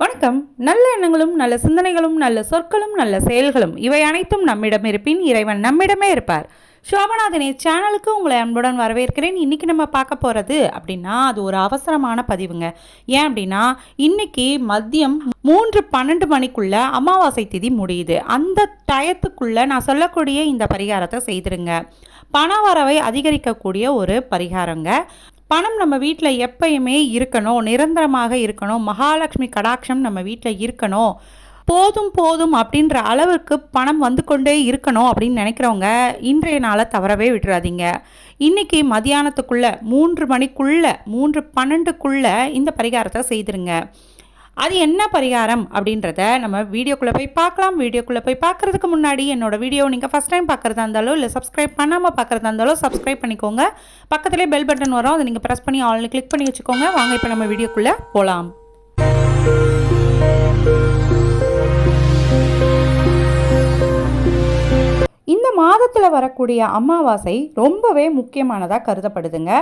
வணக்கம். நல்ல எண்ணங்களும் நல்ல சிந்தனைகளும் நல்ல சொற்களும் நல்ல செயல்களும் இவை அனைத்தும் நம்மிடம் இருப்பின் இறைவன் நம்மிடமே இருப்பார். சோபநாதனே சேனலுக்கு உங்களை அன்புடன் வரவேற்கிறேன். இன்றைக்கி நம்ம பார்க்க போகிறது அப்படின்னா அது ஒரு அவசரமான பதிவுங்க. ஏன் அப்படின்னா இன்றைக்கி மதியம் மூன்று பன்னெண்டு மணிக்குள்ளே அமாவாசை திதி முடியுது. அந்த டயத்துக்குள்ளே நான் சொல்லக்கூடிய இந்த பரிகாரத்தை செய்திருங்க. பண வரவை அதிகரிக்கக்கூடிய ஒரு பரிகாரங்க. பணம் நம்ம வீட்டில் எப்பயுமே இருக்கணும் நிரந்தரமாக இருக்கணும் மகாலட்சுமி கடாட்சம் நம்ம வீட்டில் இருக்கணும். போதும் போதும் அப்படின்ற அளவுக்கு பணம் வந்து கொண்டே இருக்கணும் அப்படின்னு நினைக்கிறவங்க இன்றைய நாளை தவறவே விட்டுறாதீங்க. இன்னைக்கு மதியானத்துக்குள்ளே மூன்று மணிக்குள்ளே மூன்று பன்னெண்டுக்குள்ளே இந்த பரிகாரத்தை செய்திருங்க. அது என்ன பரிகாரம் அப்படின்றத நம்ம வீடியோக்குள்ளே போய் பார்க்கலாம். வீடியோக்குள்ளே போய் பார்க்குறதுக்கு முன்னாடி என்னோட வீடியோ நீங்கள் ஃபஸ்ட் டைம் பார்க்குறதா இருந்தாலோ இல்லை சப்ஸ்கிரைப் பண்ணாமல் பார்க்குறதா இருந்தாலும் சப்ஸ்கிரைப் பண்ணிக்கோங்க. பக்கத்துலேயே பெல் பட்டன் வரும். அதை நீங்கள் ப்ரெஸ் பண்ணி ஆல்னு கிளிக் பண்ணி வச்சுக்கோங்க. வாங்க இப்போ நம்ம வீடியோக்குள்ளே போகலாம் இந்த மாதத்தில் வரக்கூடிய அமாவாசை ரொம்பவே முக்கியமானதாக கருதப்படுதுங்க.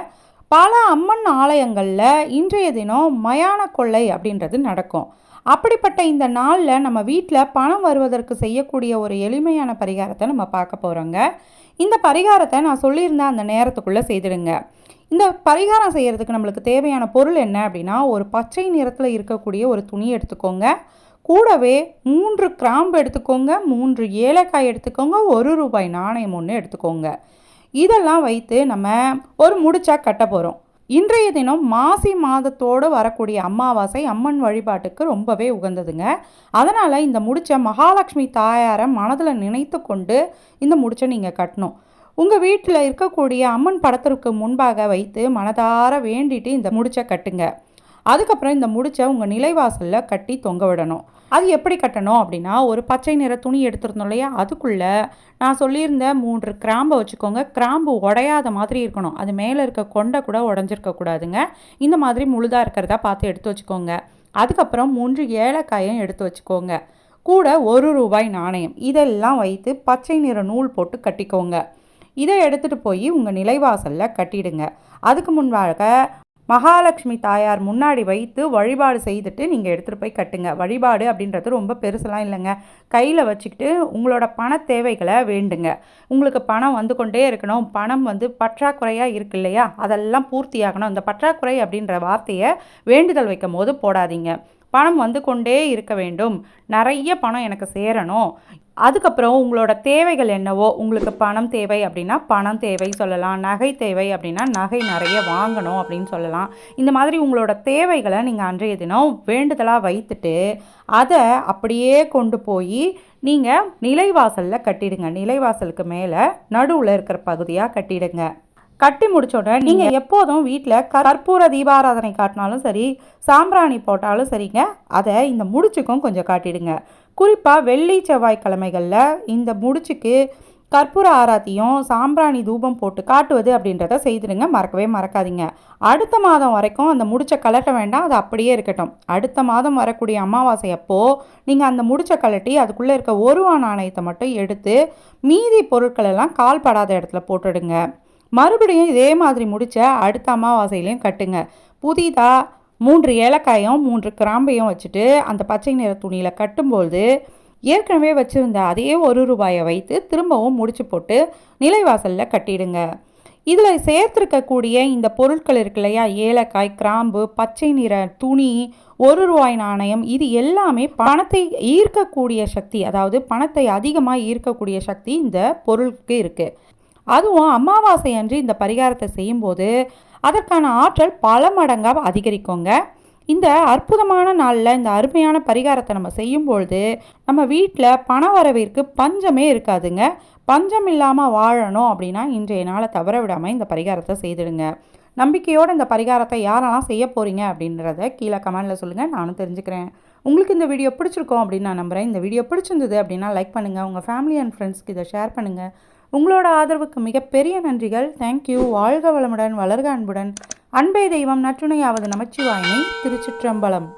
பல அம்மன் ஆலயங்களில் இன்றைய தினம் மயான கொள்ளை அப்படின்றது நடக்கும். அப்படிப்பட்ட இந்த நாளில் நம்ம வீட்டில் பணம் வருவதற்கு செய்யக்கூடிய ஒரு எளிமையான பரிகாரத்தை நம்ம பார்க்க போகிறோங்க இந்த பரிகாரத்தை நான் சொல்லியிருந்தேன் அந்த நேரத்துக்குள்ளே செய்திடுங்க. இந்த பரிகாரம் செய்கிறதுக்கு நம்மளுக்கு தேவையான பொருள் என்ன அப்படின்னா ஒரு பச்சை நிறத்தில் இருக்கக்கூடிய ஒரு துணி எடுத்துக்கோங்க. கூடவே மூன்று கிராம்பு எடுத்துக்கோங்க மூன்று ஏலக்காய் எடுத்துக்கோங்க ஒரு ரூபாய் நாணயம் ஒன்று எடுத்துக்கோங்க. இதெல்லாம் வைத்து நம்ம ஒரு முடிச்சா கட்ட போகிறோம் இன்றைய தினம் மாசி மாதத்தோடு வரக்கூடிய அமாவாசை அம்மன் வழிபாட்டுக்கு ரொம்பவே உகந்ததுங்க. அதனால் இந்த முடிச்ச மகாலட்சுமி தாயாரை மனதில் நினைத்து கொண்டு இந்த முடிச்சை நீங்கள் கட்டணும். உங்கள் வீட்டில் இருக்கக்கூடிய அம்மன் படத்திற்கு முன்பாக வைத்து மனதார வேண்டிட்டு இந்த முடிச்சை கட்டுங்க. அதுக்கப்புறம் இந்த முடிச்சை உங்கள் நிலைவாசலில் கட்டி தொங்க விடணும். அது எப்படி கட்டணும் அப்படின்னா ஒரு பச்சை நிற துணி எடுத்துருந்தோம் இல்லையா? அதுக்குள்ளே நான் சொல்லியிருந்த மூன்று கிராம்பை வச்சுக்கோங்க. கிராம்பு உடையாத மாதிரி இருக்கணும். அது மேலே இருக்க கொண்டை கூட உடஞ்சிருக்க கூடாதுங்க. இந்த மாதிரி முழுதாக இருக்கிறதா பார்த்து எடுத்து வச்சுக்கோங்க. அதுக்கப்புறம் மூன்று ஏலக்காயும் எடுத்து வச்சுக்கோங்க. கூட ஒரு ரூபாய் நாணயம். இதெல்லாம் வைத்து பச்சை நிற நூல் போட்டு கட்டிக்கோங்க. இதை எடுத்துகிட்டு போய் உங்கள் நிலைவாசலில் கட்டிடுங்க. அதுக்கு முன்பாக மகாலட்சுமி தாயார் முன்னாடி வைத்து வழிபாடு செய்துட்டு நீங்கள் எடுத்துகிட்டு போய் கட்டுங்க. வழிபாடு அப்படின்றது ரொம்ப பெருசெல்லாம் இல்லைங்க. கையில் வச்சுக்கிட்டு உங்களோட பண தேவைகளை வேண்டுங்க. உங்களுக்கு பணம் வந்து கொண்டே இருக்கணும். பணம் வந்து பற்றாக்குறையாக இருக்கு இல்லையா? அதெல்லாம் பூர்த்தியாகணும் இந்த பற்றாக்குறை அப்படின்ற வார்த்தையை வேண்டுதல் வைக்கும் போது போடாதீங்க. பணம் வந்து கொண்டே இருக்க வேண்டும். நிறைய பணம் எனக்கு சேரணும். அதுக்கப்புறம் உங்களோட தேவைகள் என்னவோ உங்களுக்கு பணம் தேவை அப்படின்னா பணம் தேவை சொல்லலாம். நகை தேவை அப்படின்னா நகை நிறைய வாங்கணும் அப்படின்னு சொல்லலாம். இந்த மாதிரி உங்களோட தேவைகளை நீங்கள் அன்றைய தினம் வேண்டுதலாக வைத்துட்டு அதை அப்படியே கொண்டு போய் நீங்கள் நிலைவாசலில் கட்டிடுங்க. நிலைவாசலுக்கு மேலே நடுவில் இருக்கிற பகுதியாக கட்டிடுங்க. கட்டி முடிச்ச உடனே நீங்கள் எப்போதும் வீட்டில் கற்பூர தீபாராதனை காட்டினாலும் சரி சாம்பிராணி போட்டாலும் சரிங்க. அதை இந்த முடிச்சுக்கும் கொஞ்சம் காட்டிடுங்க. குறிப்பாக வெள்ளி செவ்வாய்க்கிழமைகளில் இந்த முடிச்சுக்கு கற்பூர ஆராத்தியும் சாம்பிராணி தூபம் போட்டு காட்டுவது அப்படின்றத செய்திடுங்க. மறக்கவே மறக்காதீங்க. அடுத்த மாதம் வரைக்கும் அந்த முடிச்ச கலட்ட வேண்டாம். அது அப்படியே இருக்கட்டும். அடுத்த மாதம் வரக்கூடிய அமாவாசை அப்போது நீங்கள் அந்த முடிச்ச கலட்டி அதுக்குள்ளே இருக்க ஒரு நாணயத்தை மட்டும் எடுத்து மீதி பொருட்களெல்லாம் கால் படாத இடத்துல போட்டுடுங்க. மறுபடியும் இதே மாதிரி முடிச்ச அடுத்த அமாவாசையிலையும் கட்டுங்க. புதிதாக மூன்று ஏலக்காயும் மூன்று கிராம்பையும் வச்சுட்டு அந்த பச்சை நிற துணியில் கட்டும்போது ஏற்கனவே வச்சுருந்த அதே ஒரு ரூபாயை வைத்து திரும்பவும் முடிச்சு போட்டு நிலைவாசலில் கட்டிடுங்க. இதில் சேர்த்துருக்கக்கூடிய இந்த பொருட்கள் இருக்கு இல்லையா? ஏலக்காய் கிராம்பு பச்சை நிற துணி ஒரு ரூபாய் நாணயம் இது எல்லாமே பணத்தை ஈர்க்கக்கூடிய சக்தி அதாவது பணத்தை அதிகமாக ஈர்க்கக்கூடிய சக்தி இந்த பொருளுக்கு இருக்குது அதுவும் அமாவாசை அன்று இந்த பரிகாரத்தை செய்யும்போது அதற்கான ஆற்றல் பல மடங்காக அதிகரிக்குங்க. இந்த அற்புதமான நாளில் இந்த அருமையான பரிகாரத்தை நம்ம செய்யும்பொழுது நம்ம வீட்டில் பண வரவிற்கு பஞ்சமே இருக்காதுங்க. பஞ்சம் இல்லாமல் வாழணும் அப்படின்னா இன்றைய நாளை தவற விடாமல் இந்த பரிகாரத்தை செய்திடுங்க. நம்பிக்கையோடு இந்த பரிகாரத்தை யாரெல்லாம் செய்ய போகிறீங்க அப்படின்றத கீழே கமெண்டில் சொல்லுங்கள் நானும் தெரிஞ்சுக்கிறேன். உங்களுக்கு இந்த வீடியோ பிடிச்சிருக்கோம் அப்படின்னு நான் நம்புகிறேன் இந்த வீடியோ பிடிச்சிருந்தது அப்படின்னா லைக் பண்ணுங்கள் உங்கள் ஃபேமிலி அண்ட் ஃப்ரெண்ட்ஸ்க்கு இதை ஷேர் பண்ணுங்கள் உங்களோட ஆதரவுக்கு மிகப்பெரிய நன்றிகள். தேங்க்யூ வாழ்க வளமுடன் வளர்க அன்புடன். அன்பே தெய்வம் நற்றுணையாவது நமச்சிவாயினை திருச்சிற்றம்பலம்.